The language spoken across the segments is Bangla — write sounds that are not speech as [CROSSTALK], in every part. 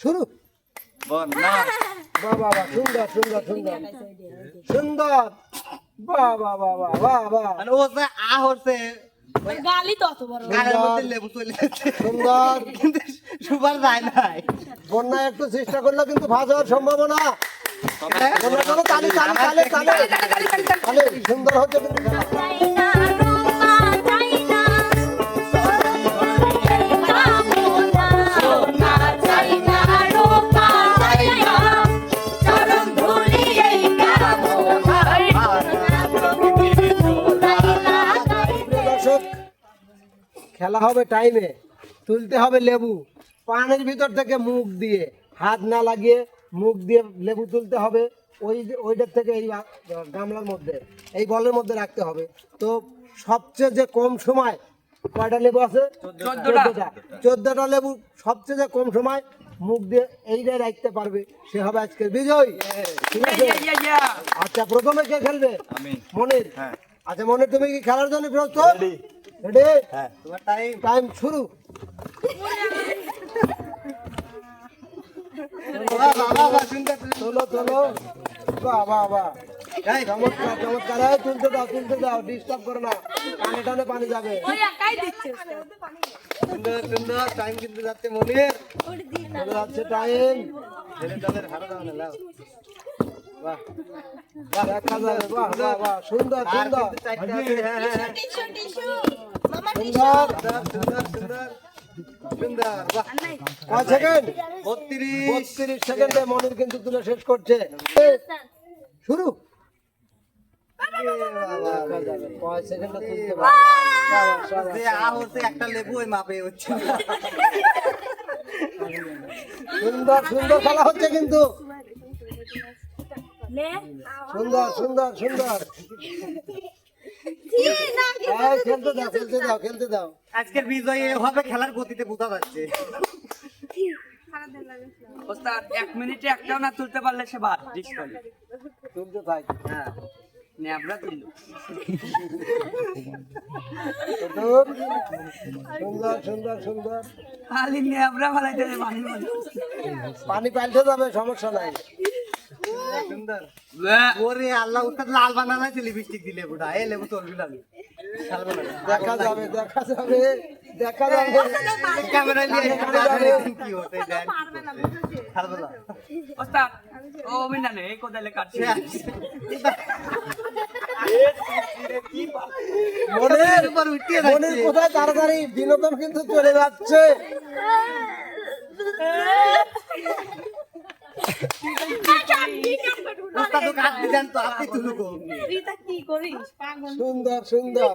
শুরু। সুন্দর সুন্দর সুন্দর। সুন্দর। বাহ বাহ বাহ বাহ বাহ বাহ। মানে ও যে আ হচ্ছে গালি তো অত বড়। গালের মধ্যে লেবু চলে সুন্দর। কিন্তু সুপার যায় নাই। বন্যা একটু চেষ্টা করলে কিন্তু ভাস হওয়ার সম্ভাবনা। সুন্দর হচ্ছে কিন্তু। খেলা হবে টাইমে তুলতে হবে লেবু। পানের ভিতর থেকে মুখ দিয়ে হাত না লাগিয়ে মুখ দিয়ে লেবু তুলতে হবে। ওই ওইটার থেকে এই গামলার মধ্যে এই বলের মধ্যে রাখতে হবে। তো সবচেয়ে যে কম সময় কয়টা লেবু আছে? চোদ্দটা। চোদ্দটা। লেবু সবচেয়ে যে কম সময় মুখ দিয়ে এইটাই রাখতে পারবে। সে হবে আজকের বিজয়। ঠিক আছে? আচ্ছা প্রথমে কে খেলবে? মনির। হ্যাঁ। আচ্ছা মনির তুমি কি খেলার জন্য প্রস্তুত? রেডি হ্যাঁ। তোমার টাইম টাইম শুরু। তোলো তোলো বাহ বাহ বাহ চমৎকার চমৎকার। তুলতে দাও তুলতে দাও। ডিস্টার্ব করো না। কানে টানে পানি যাবে। সুন্দর সুন্দর। টাইম কিন্তু যাচ্ছে মনির। যাচ্ছে টাইম ছেলে দলের হারা দাও না মনির কিন্তু তুলে শেষ করছে শুরু একটা লেবু ওই মাপে হচ্ছে সুন্দর সুন্দর খেলা হচ্ছে কিন্তু। সুন্দর সুন্দর সুন্দর। এই, খেলতে দাও খেলতে দাও খেলতে দাও। আজকের বিজয় এভাবে খেলার গতিতে বোঝা যাচ্ছে। ওস্তাদ এক মিনিটে একটাও না তুলতে পারলে সে বাদ ডিসকাল তুলতে থাক হ্যাঁ তুললো। সুন্দর সুন্দর সুন্দর সুন্দর। খালি ন্যাবরা ফালাইতে পানি পাল্টে যাবে সমস্যা নাই। ওরে আল্লাহ লাল বানানা ছিল লিপস্টিক দিলে বুড়া এ লেবু চলবি না দেখা যাবে দেখা যাবে দেখা যাবে। ক্যামেরা নিয়ে কি হতে দেন? ওস্তাদ ও অভিনয় এই কোদালে কাটছে। মনের উপর উঠিয়ে মনের কোথায় তাড়াতাড়ি বিনোদন কিন্তু চলে যাচ্ছে। [LAUGHS] সুন্দর সুন্দর।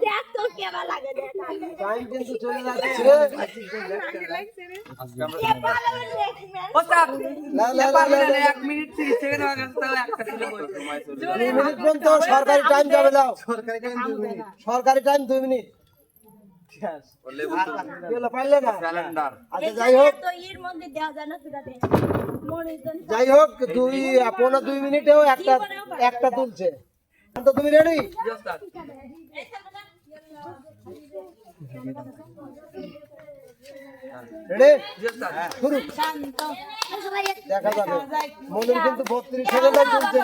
সরকারি টাইম যাবে দাও। সরকারি টাইম দুই মিনিট। যাই হোক। দেখ মনে তো যাই হোক দুই পনেরো দুই মিনিটেও একটা একটা তুলছে। তো তুমি রেডি শুরু। দেখা যাবে। মনের কিন্তু বত্রিশ সেকেন্ডে তুলছে।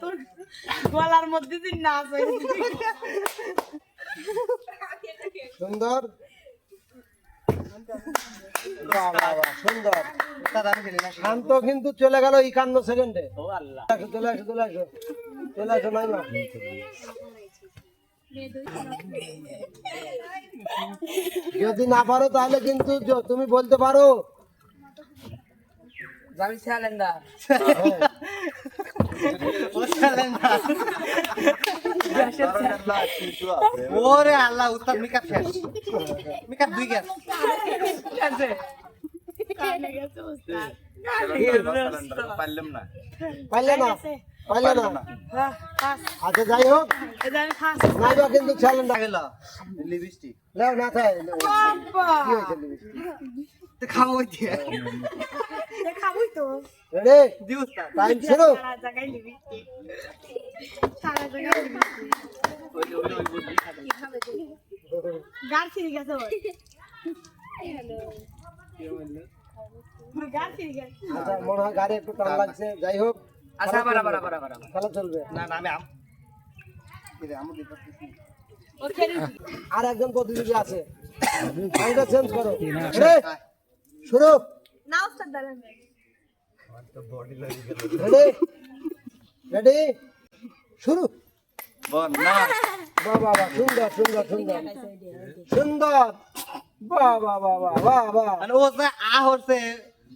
তোর গলার মধ্যে দিন নাচ সুন্দর? শান্ত কিন্তু চলে গেল একান্ন সেকেন্ডে। চলে আসো চলে আসো চলে আসো। নাই মা যদি না পারো তাহলে কিন্তু তুমি বলতে পারো। আমি স্যালেন্ডার হ্যাঁ। ওরে আল্লাহ উস্তাদ মিকাপ শেষ। মিকাপ দুই গ্যাস পারলে না পারলে না। হ্যাঁ, ফার্স্ট। আচ্ছা যাই হোক। ফার্স্ট। নাইবা কিন্তু চ্যালেঞ্জ গেল লিপস্টিক। লেও না থাকে কি হয়েছে লিপস্টিক? দিয়ে এ খাবোই তো। রেডি দি টাইম শুরু সারা জায়গায় লিপস্টিক। সারা জায়গায় লিপস্টিক। গাল ছিঁড়ে গেছে ওর। ওর গাল ছিঁড়ে গেছে। আচ্ছা মনে হয় গাড়ি একটু টান লাগছে যাই হোক আচ্ছা আবার আবার আবার আবার আবার। খেলা চলবে না না আমি আম। আর একজন প্রতিযোগী আছে চেঞ্জ করো শুরু না, ওস্তাদ দাঁড়ান। রেডি রেডি শুরু বাহ বাহ বাহ সুন্দর সুন্দর সুন্দর সুন্দর বাহ বাহ বাহ বাহ বাহ বাহ মানে ও আ হচ্ছে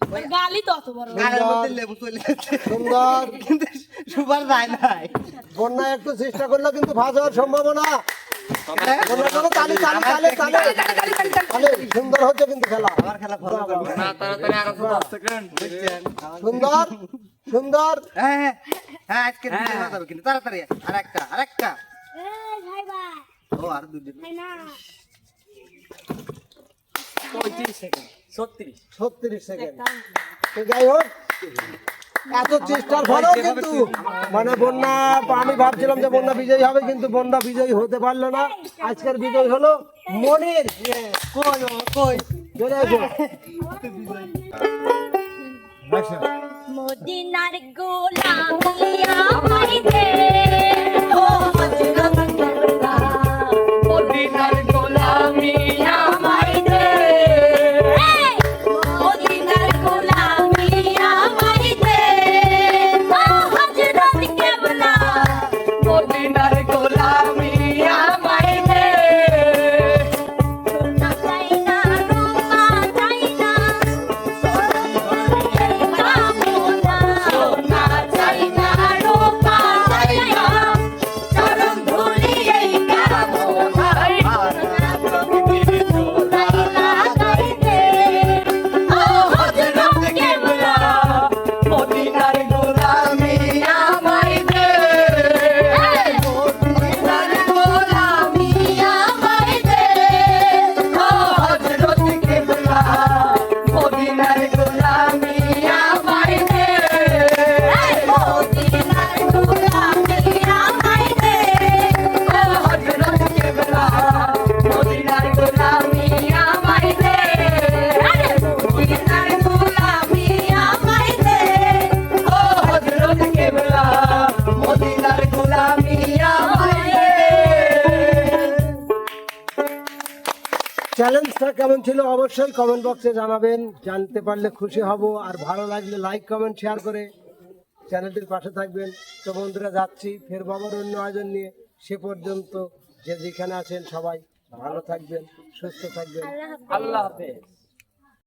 ওর তো অত বড়। গালের মধ্যে লেবু চলে সুন্দর কিন্তু সুপার যায় নাই বন্যা একটু চেষ্টা করলে কিন্তু ভাজ হওয়ার সম্ভাবনা সুন্দর হচ্ছে কিন্তু খেলা। সুন্দর সুন্দর। হ্যাঁ হ্যাঁ, হ্যাঁ আজকে হয়ে কিন্তু তাড়াতাড়ি আর একটা আর একটা ও আর পঁয়ত্রিশ সেকেন্ড। ছত্রিশ ছত্রিশ সেকেন্ড যাই হোক এত চেষ্টার ফলেও কিন্তু মানে বন্যা আমি ভাবছিলাম যে বন্যা বিজয়ী হবে কিন্তু বন্যা বিজয়ী হতে পারল না। আজকের বিজয় হলো মনির। কই ও, কই? মদিনার গোলামি আমায় দে ও ছিল অবশ্যই কমেন্ট বক্সে জানাবেন। জানতে পারলে খুশি হব। আর ভালো লাগলে লাইক কমেন্ট শেয়ার করে চ্যানেলটির পাশে থাকবেন। তো বন্ধুরা যাচ্ছি ফের বাবার অন্য আয়োজন নিয়ে। সে পর্যন্ত যে যেখানে আছেন সবাই ভালো থাকবেন সুস্থ থাকবেন। আল্লাহ হাফেজ।